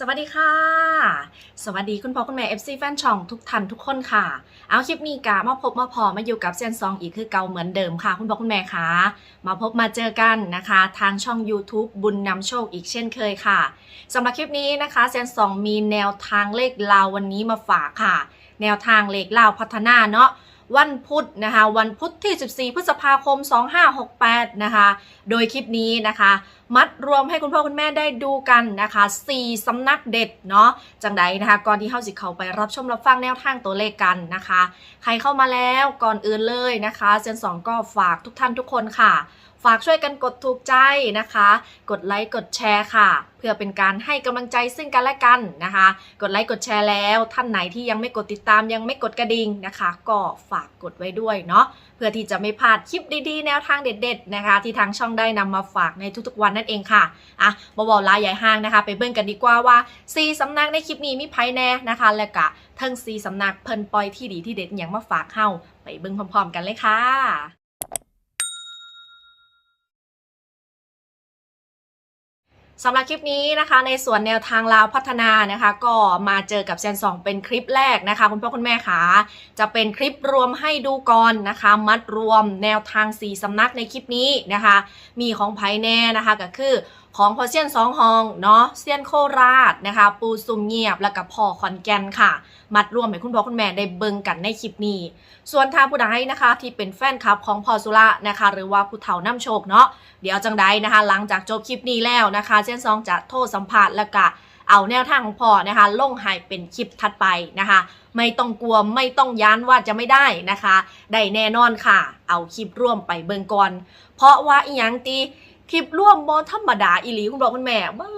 สวัสดีค่ะ สวัสดีคุณพ่อคุณแม่ FC แฟนช่องทุกท่านทุกคนค่ะ เอาคลิปนี้กะมาพบมาพอมาอยู่กับเซียนซองอีกคือเก่าเหมือนเดิมค่ะ คุณพ่อคุณแม่ค่ะมาพบมาเจอกันนะคะ ทางช่อง YouTube บุญนำโชคอีกเช่นเคยค่ะสำหรับคลิปนี้นะคะเซียนซองมีแนวทางเลขลาววันนี้มาฝากค่ะ แนวทางเลขลาวพัฒนาเนาะ วันพุธนะคะวันพุธที่ 14 พฤษภาคม 2568 นะคะโดยคลิปนี้นะคะ มัดรวมให้คุณพ่อคุณแม่ได้ดูกันนะคะ 4สำนักเด็ดเนาะจังใดนะคะก่อนที่เข้าสิเข้าไปรับชมรับฟังแนวทางตัวเลขกันนะคะ ใครเข้ามาแล้วก่อนอื่นเลยนะคะเซนสองก็ฝากทุกท่านทุกคนค่ะ ฝากช่วยกันกดถูกใจนะคะ กดไลค์กดแชร์ค่ะ เพื่อเป็นการให้กำลังใจซึ่งกันและกันนะคะ กดไลค์กดแชร์แล้วท่านไหนที่ยังไม่กดติดตามยังไม่กดกระดิ่งนะคะ ก็ฝากกดไว้ด้วยเนาะเพื่อที่จะไม่พลาดคลิปดีๆ แนวทางเด็ด ๆ นะคะ ที่ทางช่องได้นำมาฝากในทุกๆวันนั่นเองค่ะอะบบอกลาใหญ่ห้างนะคะ ไปเบิ่งกันดีกว่าว่าซีสำนักในคลิปนี้มีไพแน่นะคะ และกะทั้งซีสำนักเพิ่นปล่อยที่ดีที่เด็ดอย่างมาฝากเฮาไปเบิ่งพร้อม ๆ กันเลยค่ะ สำหรับคลิปนี้นะคะในส่วนแนวทางลาวพัฒนานะคะ ก็มาเจอกับเซนสองเป็นคลิปแรกนะคะ คุณพ่อคุณแม่ขาจะเป็นคลิปรวมให้ดูก่อนนะคะ มัดรวมแนวทาง 4สำนักในคลิปนี้นะคะ มีของไพ่แน่นะคะก็คือ ของพอเซียนสองฮองเนาะเซียนโคราชนะคะ ปูซุมเงียบแล้วก็พ่อคอนแกนค่ะ มัดรวมให้คุณพ่อคุณแม่ได้เบิ่งกันในคลิปนี้ ส่วนทางผู้ใดนะคะ ที่เป็นแฟนคลับของพอสุระนะคะ หรือว่าผู้เฒ่าน้ำโชคเนาะเดี๋ยวจังใดนะคะ หลังจากจบคลิปนี้แล้วนะคะเส้นซองจะโทษสัมภาษณ์แล้วก็เอาแนวทางของพ่อนะคะลงให้เป็นคลิปถัดไปนะคะ ไม่ต้องกลัวไม่ต้องย้านว่าจะไม่ได้นะคะ ได้แน่นอนค่ะ เอาคลิปร่วมไปเบิ่งก่อน เพราะว่าอีหยังตี คลิปร่วมบอธรรมดาอีหลีคุณบอกคุณแม่บ้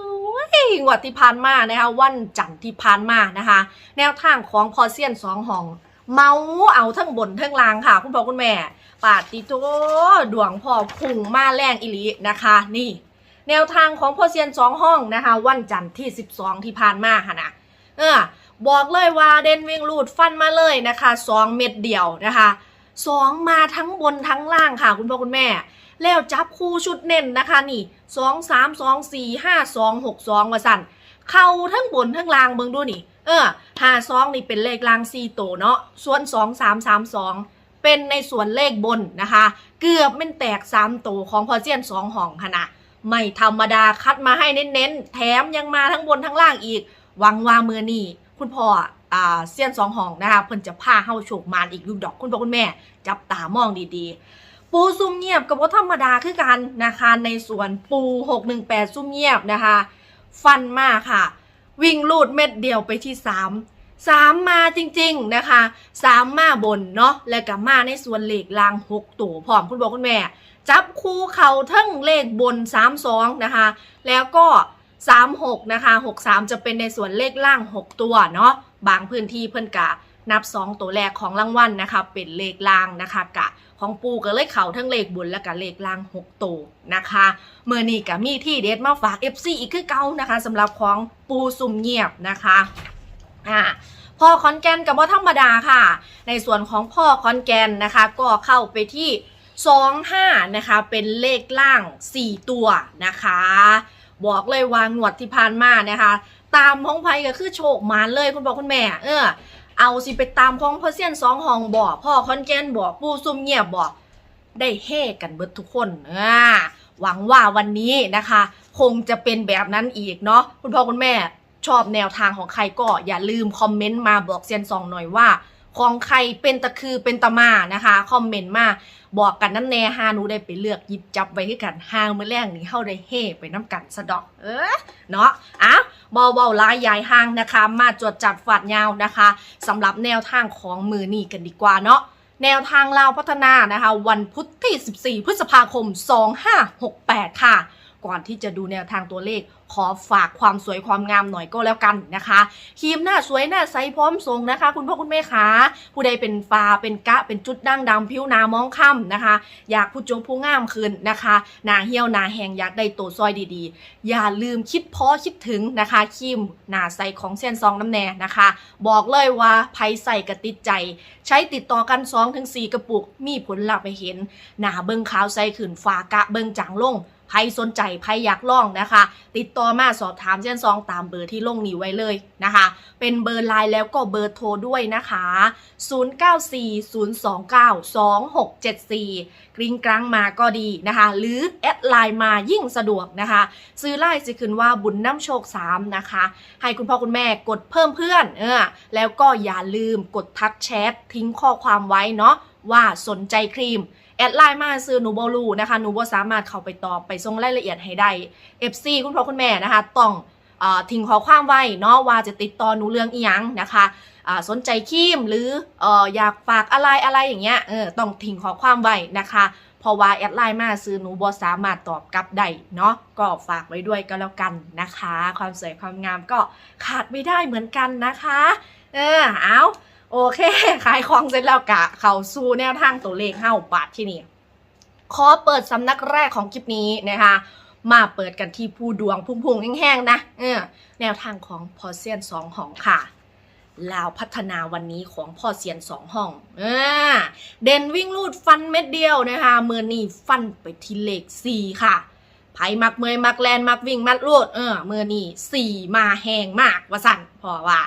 ยงวดที่ผ่านมานะคะวันจันทร์ที่ผ่านมานะคะ แนวทางของพอเซียนสองห้อง เมาเอาทั้งบนทั้งล่างค่ะ คุณพ่อคุณแม่ปาดติโตดวงพ่อพุ่งมาแรงอิลินะคะ นี่ แนวทางของพ่อเซียนสองห้องนะคะ วันจันทร์ที่ 12 ที่ผ่านมาค่ะนะเออบอกเลยว่าเดนวิ่งลูดฟันมาเลยนะคะสองเม็ดเดียวนะคะสองมาทั้งบนทั้งล่างค่ะ คุณพ่อคุณแม่ แล้วจับคู่ชุดเน้นนะคะนี่สองสามสองสี่ห้าสองหกสองมาสั่นเข้าทั้งบนทั้งล่างเบิ่งดูนี่ เออหาสองนี่เป็นเลขล่างสี่โตวเนาะส่วนสองสามสามสองเป็นในส่วนเลขบนนะคะ เกือบเป็นแตกสามโตวของพอเจียนสองห้องค่ะนะไม่ธรรมดาคัดมาให้เน้นๆ แถมยังมาทั้งบนทั้งล่างอีกหวังว่ามือนี่คุณพ่ออ่าเซียนสองห้องนะคะเพิ่นจะพาเข้าโชคมานอีกลูกดอกคุณพ่อคุณแม่ จับตามองดีๆ ปูซุ่มเงียบกับว่าธรรมดาคือกันนะคะในส่วนปู 618 ซุ่มเงียบนะคะ ฟันมากค่ะ วิ่งลูดเม็ดเดียวไปที่ 3 3 มาจริงๆนะคะ 3 มาบนเนาะและกับมาในส่วนเลขลาง6ตัวพร้อมคุณบอกคุณแม่ จับคู่เขาทั้งเลขบน 3 2 นะคะ แล้วก็ 3 6 นะคะ 6 3 จะเป็นในส่วนเลขล่าง 6 ตัวเนาะบางพื้นที่เพิ่นกะนับ 2 ตัวแรกของรางวัลนะคะ เป็นเลขล่างนะคะกะ ของปูก็เลยเข่าทั้งเลขบนและก็เลขล่าง6ตัวนะคะเมื่อนี้ก็มีที่เด็ดมาฝาก FC อีกคือเก่านะคะสำหรับของปูซุ่มเงียบนะคะอ่าพ่อคอนแกนกับว่าธรรมดาค่ะ ในส่วนของพ่อคอนแกนนะคะ ก็เข้าไปที่25นะคะ เป็นเลขล่าง4ตัวนะคะ บอกเลยว่างวดที่ผ่านมานะคะ ตามของไพก็คือโชคมานเลยคุณบอกคุณแม่ เออ เอาสิไปตามของพ่อเซียนสองห้องบ่พ่อคอนแกนบ่ปูซุ่มเงียบบ่ได้เฮกันเบิดทุกคนอ่าหวังว่าวันนี้นะคะ คงจะเป็นแบบนั้นอีกเนาะคุณพ่อคุณแม่ชอบแนวทางของใครก็อย่าลืมคอมเมนต์มาบอกเซียนซองหน่อยว่า ของใครเป็นตะคือเป็นตะมานะคะคอมเมนต์มาบอกกันน้ำแน่ฮานูได้ไปเลือกหยิบจับไว้ให้กันฮางมือแรกนี่เฮาได้เฮไปน้ำกันสะดอก เออเนาะอะเบาๆลายยายห้างนะคะ มาจวดจัดฝาดยาวนะคะสำหรับแนวทางของมือนี่กันดีกว่าเนาะแนวทางลาวพัฒนานะคะ วันพุธที่ 14 พฤษภาคม 2568 ค่ะ ก่อนที่จะดูแนวทางตัวเลข ขอฝากความสวยความงามหน่อยก็แล้วกันนะคะครีมหน้าสวยหน้าใสพร้อมทรงนะคะ คุณพ่อคุณแม่คะผู้ใดเป็นฟ้าเป็นกะเป็นจุดด่างดำผิวหนามองค่ำนะคะ อยากผู้โจผู้งามขึ้นนะคะหนาเหี่ยวหนาแหงอยากได้โตซอยดีๆ อย่าลืมคิดพอคิดถึงนะคะครีมหน้าใสของเส้นซองน้ำแน่นะคะ บอกเลยว่าไผใส่กระติดใจ ใช้ติดต่อกัน2-4กระปุกมีผลลัพธ์ไปเห็น หน้าเบิงขาวใสขึ้นฟ้ากะเบิงจางลง ใครสนใจใครอยากลองนะคะ ติดต่อมาสอบถามเช่นซองตามเบอร์ที่ลงนี้ไว้เลยนะคะ เป็นเบอร์ไลน์แล้วก็เบอร์โทรด้วยนะคะ 0940292674 กริ้งกลางมาก็ดีนะคะ หรือแอดไลน์มายิ่งสะดวกนะคะ ซื้อไล่สิคืนว่าบุญน้ำโชค 3 นะคะ ให้คุณพ่อคุณแม่กดเพิ่มเพื่อนเออแล้วก็อย่าลืมกดทักแชททิ้งข้อความไว้เนาะว่าสนใจครีม แอดไลน์มาซื้อหนูโบลูนะคะหนูโบสามารถเข้าไปตอบไปส่งรายละเอียดให้ได้ FC คุณพ่อคุณแม่นะคะต้องอทิ้งข้อความไว้เนาะว่าจะติดต่อหนูเรื่องอีหยังนะคะสนใจครีมหรืออออยากฝากอะไรอะไรอย่างเงี้ยเออต้องทิ้งข้อความไว้นะคะเพราะว่าแอดไลน์มาซื้อหนูบอสามารถตอบกลับได้เนาะก็ฝากไว้ด้วยก็แล้วกันนะคะ ความสวยความงามก็ขาดไม่ได้เหมือนกันนะคะ เออเอา โอเคขายของเสร็จแล้วกะ เขาสู่แนวทางตัวเลขห้าบาทที่นี่ขอเปิดสำนักแรกของคลิปนี้นะคะ มาเปิดกันที่ผู้ดวงพุ่งๆแห้งๆนะเออแนวทางของพอเซียนสองห้องค่ะลาวพัฒนาวันนี้ของพ่อเซียนสองห้องอเด่นวิ่งลูดฟันเม็ดเดียวนะคะเมื่อนี่ฟันไปที่เลขสี่ค่ะไผมักเมยมักแลนมักวิ่งมัดลูดเออเมื่อนี่สี่มาแหงมากว่าสั่นพอว่า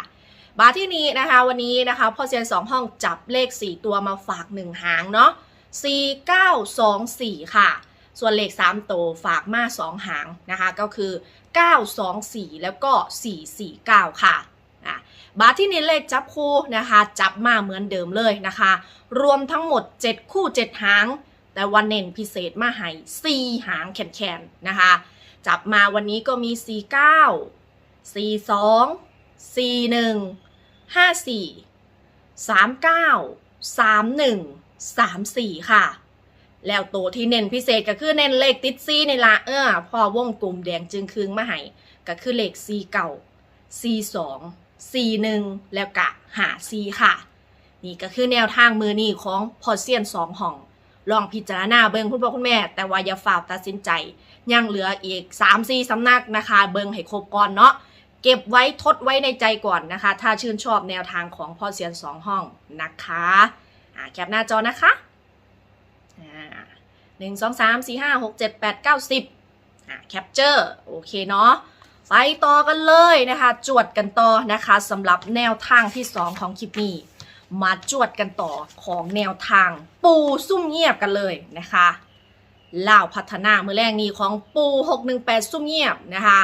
บาร์ที่นี้นะคะวันนี้นะคะพ่อเซียนสองห้องจับเลขสี่ตัวมาฝากหนึ่งหางเนาะสี่เก้าสองสี่ค่ะ ส่วนเลขสามตัวฝากมาสองหางนะคะก็คือเก้าสองสี่แล้วก็สี่สี่เก้าค่ะอะบาร์ที่นี่เลขจับคู่นะคะจับมาเหมือนเดิมเลยนะคะ รวมทั้งหมด 7 คู่ 7 หาง แต่วันเน้นพิเศษมาให้4หางแขนๆนะคะ จับมาวันนี้ก็มี 49 42 41 54 39 31 34ค่ะ แล้วตัวที่เน้นพิเศษก็คือเน้นเลขติดซีในละเออพอวงกลมแดงจึงคืงมาให้ก็คือเลขซีเก่าซีสองซีหนึ่งแล้วกะหาซีค่ะ นี่ก็คือแนวทางมือนี่ของพอเซียนสองห้องลองพิจารณาเบิงคุณพ่อคุณแม่ แต่ว่าอย่าฝ่าตัดสินใจ ยังเหลืออีก 3 4สำนักนะคะ เบิงให้ครบก่อนเนาะ เก็บไว้ทดไว้ในใจก่อนนะคะ ถ้าชื่นชอบแนวทางของพ่อเซียนสองห้องนะคะแคปหน้าจอนะคะหนึ่งสองสามสี่ห้าหกเจ็ดแปดเก้าสิบแคปเจอร์โอเคเนาะไปต่อกันเลยนะคะ จวดกันต่อนะคะสำหรับแนวทางที่ 2 ของคลิปนี้ มาจวดกันต่อของแนวทาง ปูซุ่มเงียบกันเลยนะคะล่าวพัฒนามือแรกนี้ของปู 618 ซุ่มเงียบนะคะ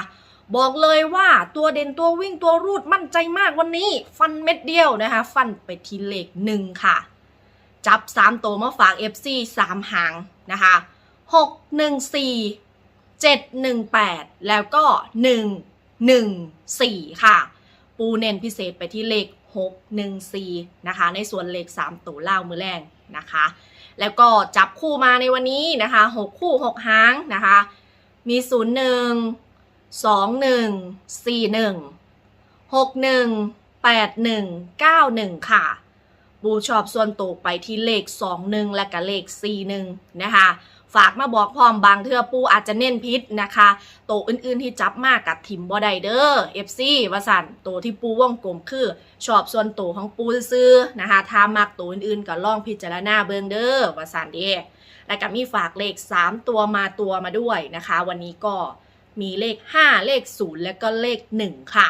บอกเลยว่าตัวเด่นตัววิ่งตัวรูดมั่นใจมากวันนี้ ฟันเม็ดเดียวนะคะ ฟันไปทีเลขหนึ่งค่ะ จับ 3 ตัวมาฝาก FC 3 หางนะคะ6 1 4 718 แล้วก็ 114 ค่ะ ปูเน้นพิเศษไปที่เลข 614 นะคะ ในส่วนเลข 3 ตัวเล่ามือแรงนะคะ แล้วก็จับคู่มาในวันนี้นะคะ 6 คู่ 6 หางนะคะ มี 01 21 41 61 81 91ค่ะปูชอบส่วนตัวไปที่เลข21และก็เลข41นะคะฝากมาบอกพร้อมบางเทือปูอาจจะเน้นพิษนะคะโตวอื่นๆที่จับมากกับทิมบอไดเดอร์ FC ว่าสันโตวที่ปูว่องกลมคือ ชอบส่วนตัวของปูซื้อนะคะถ้ามักตัวอื่นๆก็ลองพิจารณาเบิงเดอร์วสันเดแล้วก็มีฝากเลข 3 ตัวมาตัวมาด้วยนะคะ วันนี้ก็ มีเลข 5 เลข 0 และก็เลข 1 ค่ะ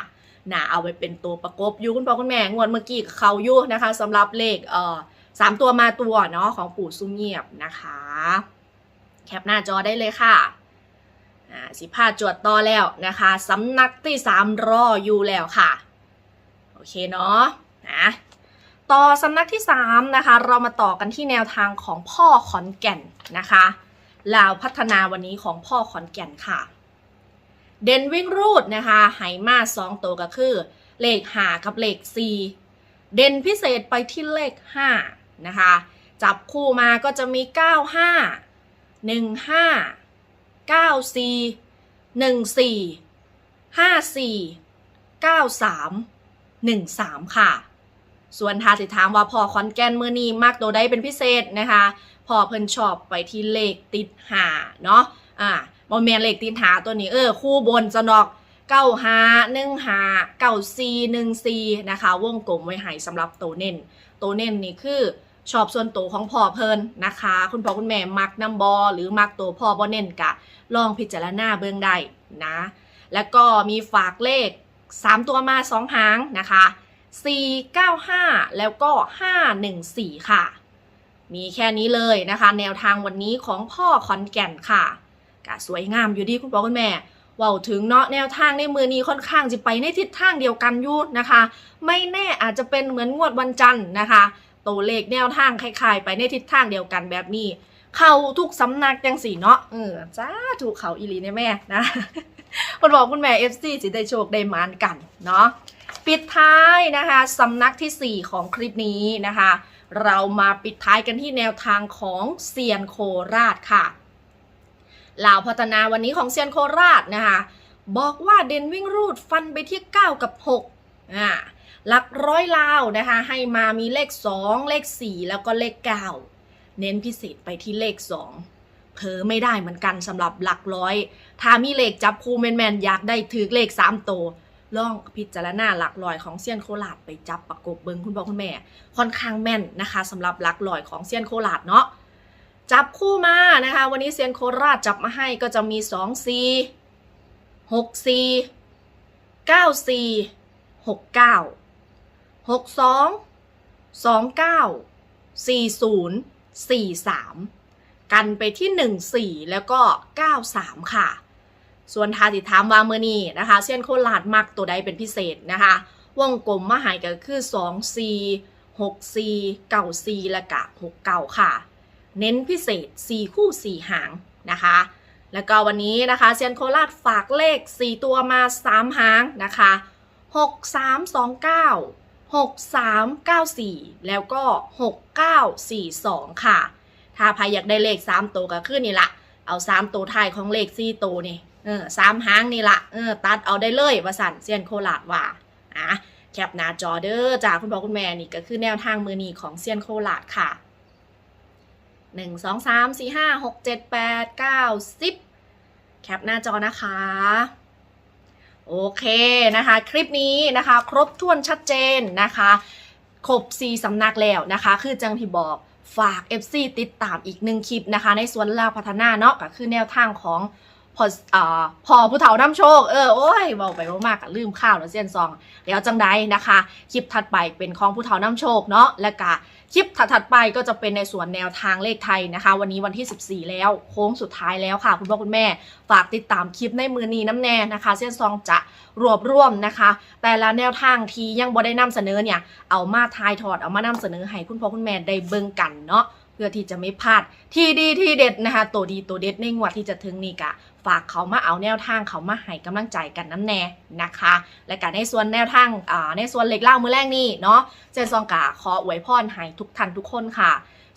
นะเอาไว้เป็นตัวประกบยูคุณพ่อคุณแม่งวดเมื่อกี้กับเขายูนะคะสำหรับเลขเอ่อสามตัวมาตัวเนาะของปู่ซุ่มเงียบนะคะ แคปหน้าจอได้เลยค่ะอ่าสิพาจวดต่อแล้วนะคะสำนักที่3รออยู่แล้วค่ะ โอเคเนาะนะต่อสำนักที่3นะคะเรามาต่อกันที่แนวทางของพ่อขอนแก่นนะคะลาวพัฒนาวันนี้ของพ่อขอนแก่นค่ะ เด่นวิ่งรูดนะคะไหมาสองตัวก็คือ เลขหากับเลข4เด่นพิเศษไปที่เลข5นะคะ จับคู่มาก็จะมี95หนึ่งห้าเก้าสี่หนึ่งสี่ห้าสี่เก้าสามหนึ่งสามค่ะ ส่วนทาสิถามว่าพอคอนแกนเมื่อนี้มักตัวใดเป็นพิเศษนะคะ พอเพิ่นชอบไปที่เลขติดหาเนาะ บอมแมนเลขติดหาตัวนี้เออคู่บนจะนอกเก้าหาหนึ่งหาเก้าสี่หนึ่งสี่นะคะ วงกลมไว้ให้สำหรับตัวเน้นตัวเน้นนี่คือชอบส่วนตัวของพ่อเพลินนะคะ คุณพ่อคุณแม่มักน้ำบอหรือมักตัวพ่อบอเน้นกะ ลองพิจารณาเบื้องได้นะ แล้วก็มีฝากเลข 3 ตัวมา 2 หางนะคะ 495 แล้วก็ 514 ค่ะ มีแค่นี้เลยนะคะ แนวทางวันนี้ของพ่อขอนแก่นค่ะ กะสวยงามอยู่ดีคุณพ่อคุณแม่ว่าถึงเนาะแนวทางในมือนี้ค่อนข้างจะไปในทิศทางเดียวกันอยุนะคะ ไม่แน่อาจจะเป็นเหมือนงวดวันจันทร์นะคะตัวเลขแนวทางคล้ายๆ ไปในทิศทางเดียวกันแบบนี้ เข้าทุกสำนักจังสีเนาะเออจ้าถูกเขาอีลีเนี่ยแม่นะคนบอกคุณแม่ FC สิได้โชคได้มานกันเนาะปิดท้ายนะคะสำนักทีสี่ 4 ของคลิปนี้นะคะ เรามาปิดท้ายกันที่แนวทางของเซียนโคราชค่ะ ลาวพัฒนาวันนี้ของเซียนโคราชนะคะ บอกว่าเดนวิ่งรูดฟันไปที่ 9 กับ6อ่าหลักร้อยลาวนะคะ ให้มามีเลข 2 เลข 4 แล้วก็เลข 9 เน้นพิเศษไปที่เลข 2 เผลอไม่ได้เหมือนกันสำหรับหลักร้อย ถ้ามีเลขจับคู่แมนๆอยากได้ถือเลข3ตัวลองพิจารณาหลักลอยของเซียนโคราชไปจับประกบเบิงคุณพ่อคุณแม่ ค่อนข้างแม่นนะคะสำหรับหลักลอยของเซียนโคราชเนาะ จับคู่มานะคะ วันนี้เซียนโคราชจับมาให้ก็จะมี2 4 6 4 9 4 6 9 6 2 2 9 4 0 4 3กันไปที่1 4แล้วก็9 3ค่ะ ส่วนทาติถามวาเมื่อนีนะคะ เซียนโคราชมักตัวใดเป็นพิเศษนะคะวงกลมมาหายก็คือ2 4 6 4 9 4และกะ6 9ค่ะ เน้นพิเศษ 4 คู่ 4 หางนะคะ แล้วก็วันนี้นะคะเซียนโคราชฝากเลข 4 ตัวมา 3 หางนะคะ 6 3 2 9 6 3 9 4 แล้วก็ 6 9 4 2 ค่ะ ถ้าใครอยากได้เลข 3 ตัวก็ขึ้นนี่ละเอา 3 ตัวท้ายของเลข 4 ตัวนี่เออสามหางนี่ละเออตัดเอาได้เลยว่าสันเซียนโคราชว่าอะแคปหน้าจอเด้อจากคุณพ่อคุณแม่นี่ก็คือแนวทางมือนีของเซียนโคราชค่ะ หนึ่งสองสามสี่ห้าหกเจ็ดแปดเก้าสิบแคปหน้าจอนะคะ โอเคนะคะ คลิปนี้นะคะ ครบถ้วนชัดเจนนะคะครบ4สำนักแล้วนะคะ คือจังที่บอกฝาก FC ติดตามอีกหนึ่งคลิปนะคะ ในส่วนลาวพัฒนาเนาะก็คือแนวทางของพออพอผู้เฒ่าน้ำโชค เออ โอ้ยบอกไปมากๆก็ลืมข้าวแล้วเซียนซองเดี๋ยวจังใดนะคะ คลิปถัดไปเป็นของผู้เฒ่าน้ำโชคเนาะและก็ คลิปถัดๆไปก็จะเป็นในส่วนแนวทางเลขไทยนะคะ วันนี้วันที่ 14 แล้วโค้งสุดท้ายแล้วค่ะ คุณพ่อคุณแม่ฝากติดตามคลิปในมือนีน้ำแน่นะคะ เส้นซองจะรวบรวมนะคะ แต่ละแนวทางที่ยังบ่ได้นำเสนอเนี่ยเอามาทายถอดเอามานำเสนอให้คุณพ่อคุณแม่ได้เบิ่งกันเนาะเพื่อที่จะไม่พลาดที่ดีที่เด็ดนะคะตัวดีตัวเด็ดในงวดที่จะถึงนี่กะ ฝากเขามาเอาแนวทางเขามาให้กำลังใจกันน้ำแน่นะคะ และกันในส่วนแนวทางในส่วนเล็กเล่ามือแรกนี่เนาะเจนซองกะขออวยพรให้ทุกท่านทุกคนค่ะ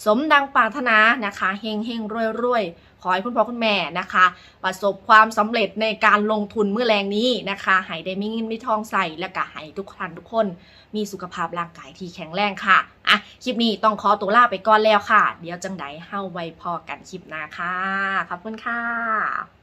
สมดังปรารถนานะคะเฮงเฮงรวยรวยขอให้คุณพ่อคุณแม่นะคะ ประสบความสำเร็จในการลงทุนเมื่อแรงนี้นะคะให้ได้มีเงินมีทองใส่และก็ให้ทุกท่านทุกคน มีสุขภาพร่างกายที่แข็งแรงค่ะอะคลิปนี้ต้องขอตัวลาไปก่อนแล้วค่ะ เดี๋ยวจังไดเฮาไว้พอกันคลิปหน้าค่ะขอบคุณค่ะ